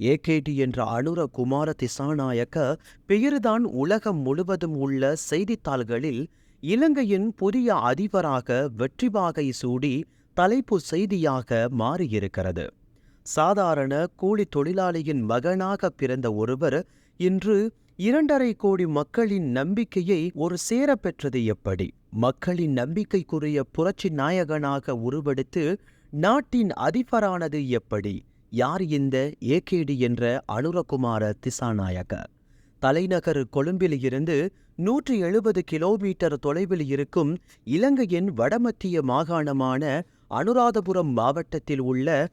AKT என்ற அனுர குமார திசாநாயக்க பெயர்தான் உலகம் முழுவதும் உள்ள செய்தித்தாள்களில் இலங்கையின் புதிய அதிபராக வெற்றிவாகை சூடி தலைப்பு செய்தியாக மாறியிருக்கிறது. சாதாரண கூலி தொழிலாளியின் மகனாக பிறந்த ஒருவர் இன்று இரண்டரை கோடி மக்களின் நம்பிக்கையை ஒரு சேர பெற்றது எப்படி? மக்களின் நம்பிக்கைக்குரிய புரட்சி நாயகனாக உருவெடுத்து நாட்டின் அதிபரானது எப்படி? யார் இந்த ஏகேடி என்ற அனுரகுமார திசாநாயக? தலைநகர் கொழும்பில் இருந்து நூற்றி எழுபது கிலோமீட்டர் தொலைவில் இருக்கும் இலங்கையின் வடமத்திய மாகாணமான அனுராதபுரம் மாவட்டத்தில் உள்ள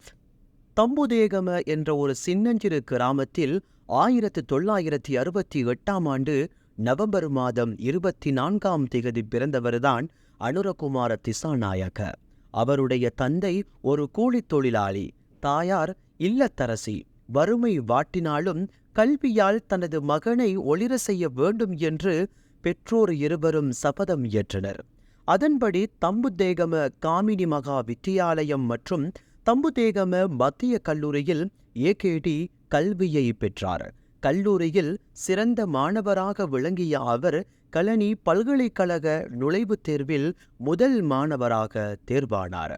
தம்புதேகம என்ற ஒரு சின்னஞ்சிறு கிராமத்தில் ஆயிரத்து தொள்ளாயிரத்தி அறுபத்தி எட்டாம் ஆண்டு நவம்பர் மாதம் இருபத்தி நான்காம் திகதி பிறந்தவர்தான் அனுரகுமார திசாநாயக. அவருடைய தந்தை ஒரு கூலித் தொழிலாளி. தாயார் இல்லத்தரசி வறுமை வாட்டினாலும் கல்வியால் தனது மகனை ஒளிர செய்ய வேண்டும் என்று பெற்றோர் இருவரும் சபதம் இயற்றனர் அதன்படி தம்புதேகம காமினி மகா வித்தியாலயம் மற்றும் தம்புதேகம மத்திய கல்லூரியில் ஏகேடி கல்வியை பெற்றார். கல்லூரியில் சிறந்த மாணவராக விளங்கிய அவர் கலனி பல்கலைக்கழக நுழைவுத் தேர்வில் முதல் மாணவராக தேர்வானார்.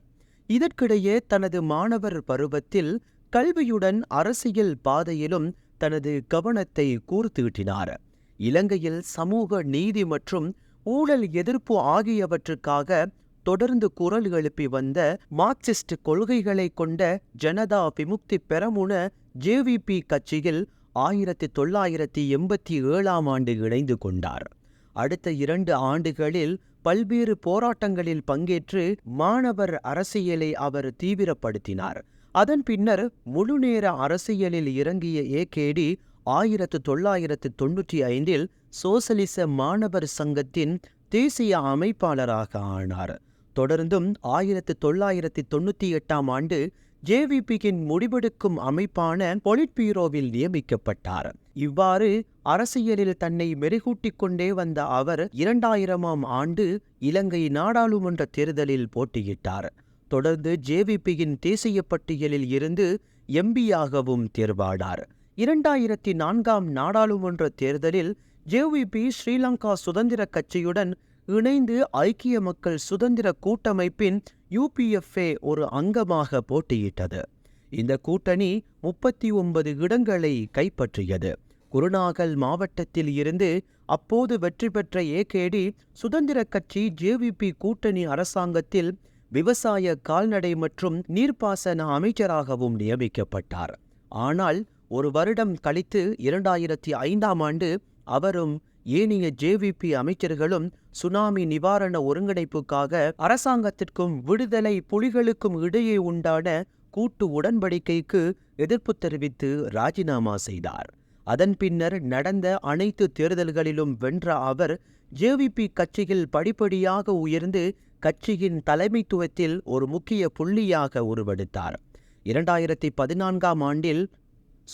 இதற்கிடையே தனது மாணவர் பருவத்தில் கல்வியுடன் அரசியல் பாதையிலும் தனது கவனத்தை கூர்த்தீட்டினார் இலங்கையில் சமூக நீதி மற்றும் ஊழல் எதிர்ப்பு ஆகியவற்றுக்காக தொடர்ந்து குரல் எழுப்பி வந்த மார்க்சிஸ்ட் கொள்கைகளை கொண்ட ஜனதா விமுக்தி பெரமுன ஜேவிபி கட்சியில் ஆயிரத்தி தொள்ளாயிரத்தி எண்பத்தி ஏழாம் ஆண்டு இணைந்து கொண்டார். அடுத்த இரண்டு ஆண்டுகளில் பல்வேறு போராட்டங்களில் பங்கேற்று மாணவர் அரசியலை அவர் தீவிரப்படுத்தினார். அதன் பின்னர் முழுநேர அரசியலில் இறங்கிய ஏகேடி ஆயிரத்து தொள்ளாயிரத்து தொன்னூற்றி ஐந்தில் சோசலிச மாணவர் சங்கத்தின் தேசிய அமைப்பாளராக ஆனார். தொடர்ந்தும் ஆயிரத்து தொள்ளாயிரத்தி தொண்ணூற்றி எட்டாம் ஆண்டு ஜேவிபியின் முடிவெடுக்கும் அமைப்பான பொலிட்பீரோவில் நியமிக்கப்பட்டார். இவ்வாறு அரசியலில் தன்னை மெருகூட்டிக் கொண்டே வந்த அவர் இரண்டாயிரமாம் ஆண்டு இலங்கை நாடாளுமன்ற தேர்தலில் போட்டியிட்டார். தொடர்ந்து ஜேவிபியின் தேசிய பட்டியலில் இருந்து எம்பியாகவும் தேர்வானார். இரண்டாயிரத்தி நான்காம் நாடாளுமன்ற தேர்தலில் ஜேவிபி ஸ்ரீலங்கா சுதந்திர கட்சியுடன் இணைந்து ஐக்கிய மக்கள் சுதந்திர கூட்டமைப்பின் யூபிஎஃப்ஏ ஒரு அங்கமாக போட்டியிட்டது. இந்த கூட்டணி முப்பத்தி ஒன்பது இடங்களை கைப்பற்றியது. குருநாகல் மாவட்டத்தில் இருந்து அப்போது வெற்றி பெற்ற ஏகேடி சுதந்திர கட்சி ஜேவிபி கூட்டணி அரசாங்கத்தில் விவசாய கால்நடை மற்றும் நீர்ப்பாசன அமைச்சராகவும் நியமிக்கப்பட்டார். ஆனால் ஒரு வருடம் கழித்து இரண்டாயிரத்தி ஐந்தாம் ஆண்டு அவரும் ஏனைய ஜேவிபி அமைச்சர்களும் சுனாமி நிவாரண ஒருங்கிணைப்புக்காக அரசாங்கத்திற்கும் விடுதலை புலிகளுக்கும் இடையே உண்டான கூட்டு உடன்படிக்கைக்கு எதிர்ப்பு தெரிவித்து ராஜினாமா செய்தார். அதன் பின்னர் நடந்த அனைத்து தேர்தல்களிலும் வென்ற அவர் ஜேவிபி கட்சியில் படிப்படியாக உயர்ந்து கட்சியின் தலைமைத்துவத்தில் ஒரு முக்கிய புள்ளியாக உருவெடுத்தார். இரண்டாயிரத்தி பதினான்காம் ஆண்டில்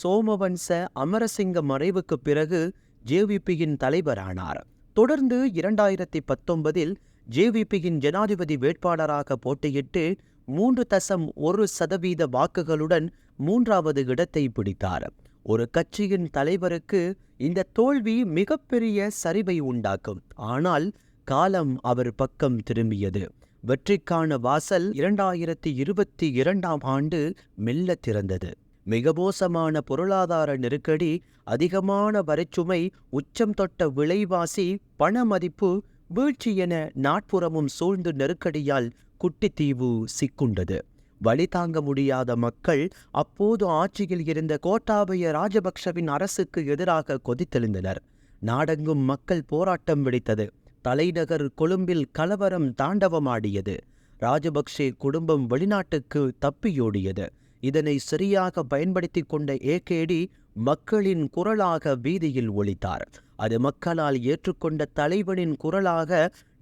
சோமவன்ச அமரசிங்க மறைவுக்கு பிறகு ஜேவிபியின் தலைவரானார். தொடர்ந்து இரண்டாயிரத்தி பத்தொன்பதில் ஜேவிபியின் ஜனாதிபதி வேட்பாளராக போட்டியிட்டு மூன்று தசம் ஒரு சதவீத வாக்குகளுடன் மூன்றாவது இடத்தை பிடித்தார். ஒரு கட்சியின் தலைவருக்கு இந்த தோல்வி மிகப்பெரிய சரிவை உண்டாக்கும். ஆனால் காலம் அவர் பக்கம் திரும்பியது. வெற்றிக்கான வாசல் இரண்டாயிரத்தி இருபத்தி இரண்டாம் ஆண்டு மெல்ல திறந்தது. மிக மோசமான பொருளாதார நெருக்கடி அதிகமான வரிச்சுமை உச்சம் தொட்ட விலைவாசி பண மதிப்பு வீழ்ச்சி என நாட்புறமும் சூழ்ந்து நெருக்கடியால் குட்டித்தீவு சிக்குண்டது. வழி தாங்க முடியாத மக்கள் அப்போது ஆட்சியில் இருந்த கோட்டாபய ராஜபக்ஷவின் அரசுக்கு எதிராக கொதித்தெழுந்தனர். நாடெங்கும் மக்கள் போராட்டம் வெடித்தது. தலைநகர் கொழும்பில் கலவரம் தாண்டவமாடியது. ராஜபக்ஷே குடும்பம் வெளிநாட்டுக்கு தப்பியோடியது. இதனை சரியாக பயன்படுத்தி கொண்ட ஏகேடி மக்களின் குரலாக வீதியில் ஒழித்தார் அது மக்களால் ஏற்றுக்கொண்ட தலைவனின் குரலாக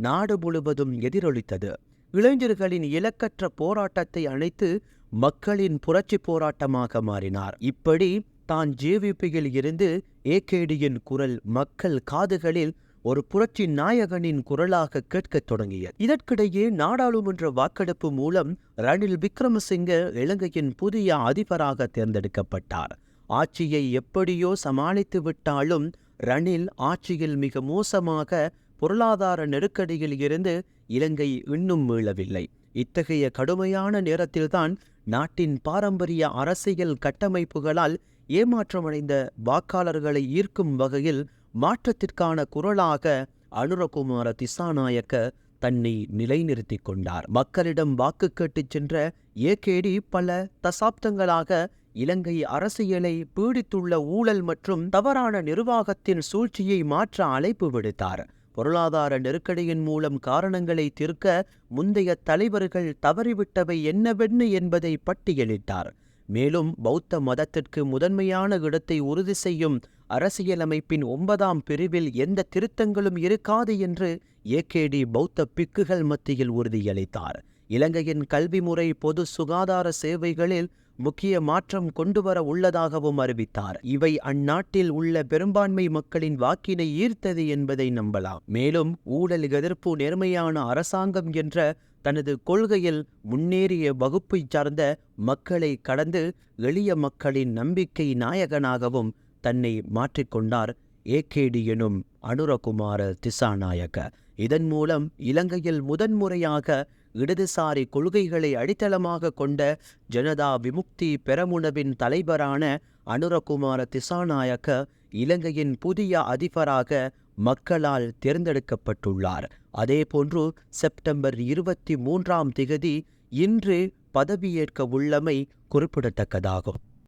நாடு முழுவதும் எதிரொலித்தது. இளைஞர்களின் இலக்கற்ற போராட்டத்தை அணைத்து மக்களின் புரட்சி போராட்டமாக மாறினார். இப்படி தான் ஜேவிபியில் இருந்து ஏகேடியின் குரல் மக்கள் காதுகளில் ஒரு புரட்சி நாயகனின் குரலாக கேட்கத் தொடங்கியது. இதற்கிடையே நாடாளுமன்ற வாக்கெடுப்பு மூலம் ரணில் விக்ரமசிங்க இலங்கையின் புதிய அதிபராக தேர்ந்தெடுக்கப்பட்டார். ஆட்சியை எப்படியோ சமாளித்து விட்டாலும் ரணில் ஆட்சியில் மிக மோசமாக பொருளாதார நெருக்கடியில் இருந்து இலங்கை இன்னும் மீளவில்லை. இத்தகைய கடுமையான நேரத்தில்தான் நாட்டின் பாரம்பரிய அரசியல் கட்டமைப்புகளால் ஏமாற்றமடைந்த வாக்காளர்களை ஈர்க்கும் வகையில் மாற்றத்திற்கான குரலாக அனுரகுமார திசாநாயக்க தன்னை நிலைநிறுத்திக் கொண்டார். மக்களிடம் வாக்கு கேட்டுச் சென்ற ஏகேடி பல தசாப்தங்களாக இலங்கை அரசியலை பீடித்துள்ள ஊழல் மற்றும் தவறான நிர்வாகத்தின் சூழ்ச்சியை மாற்ற அழைப்பு விடுத்தார். பொருளாதார நெருக்கடியின் மூலம் காரணங்களை தீர்க்க முந்தைய தலைவர்கள் தவறிவிட்டவை என்னவென்னு என்பதை பட்டியலிட்டார். மேலும் பௌத்த மதத்திற்கு முதன்மையான இடத்தை உறுதி செய்யும் அரசியலமைப்பின் ஒன்பதாம் பிரிவில் எந்த திருத்தங்களும் இருக்காது என்று ஏகேடி பௌத்த பிக்குகள் மத்தியில் உறுதியளித்தார். இலங்கையின் கல்வி முறை பொது சுகாதார சேவைகளில் முக்கிய மாற்றம் கொண்டுவர உள்ளதாகவும் அறிவித்தார். இவை அந்நாட்டில் உள்ள பெரும்பான்மை மக்களின் வாக்கினை ஈர்த்தது என்பதை நம்பலாம். மேலும் ஊழல் எதிர்ப்பு நேர்மையான அரசாங்கம் என்ற தனது கொள்கையில் முன்னேறிய வகுப்பைச் சார்ந்த மக்களை கடந்து எளிய மக்களின் நம்பிக்கை நாயகனாகவும் தன்னை மாற்றிக்கொண்டார் ஏகேடி எனும் அனுரகுமார திசாநாயக்க. இதன் மூலம் இலங்கையில் முதன்முறையாக இடதுசாரி கொள்கைகளை அடித்தளமாக கொண்ட ஜனதா விமுக்தி பெரமுனவின் தலைவரான அனுரகுமார திசாநாயக்க இலங்கையின் புதிய அதிபராக மக்களால் தேர்ந்தெடுக்கப்பட்டுள்ளார். அதேபோன்று செப்டம்பர் இருபத்தி மூன்றாம் திகதி இன்று பதவியேற்க உள்ளமை குறிப்பிடத்தக்கதாகும்.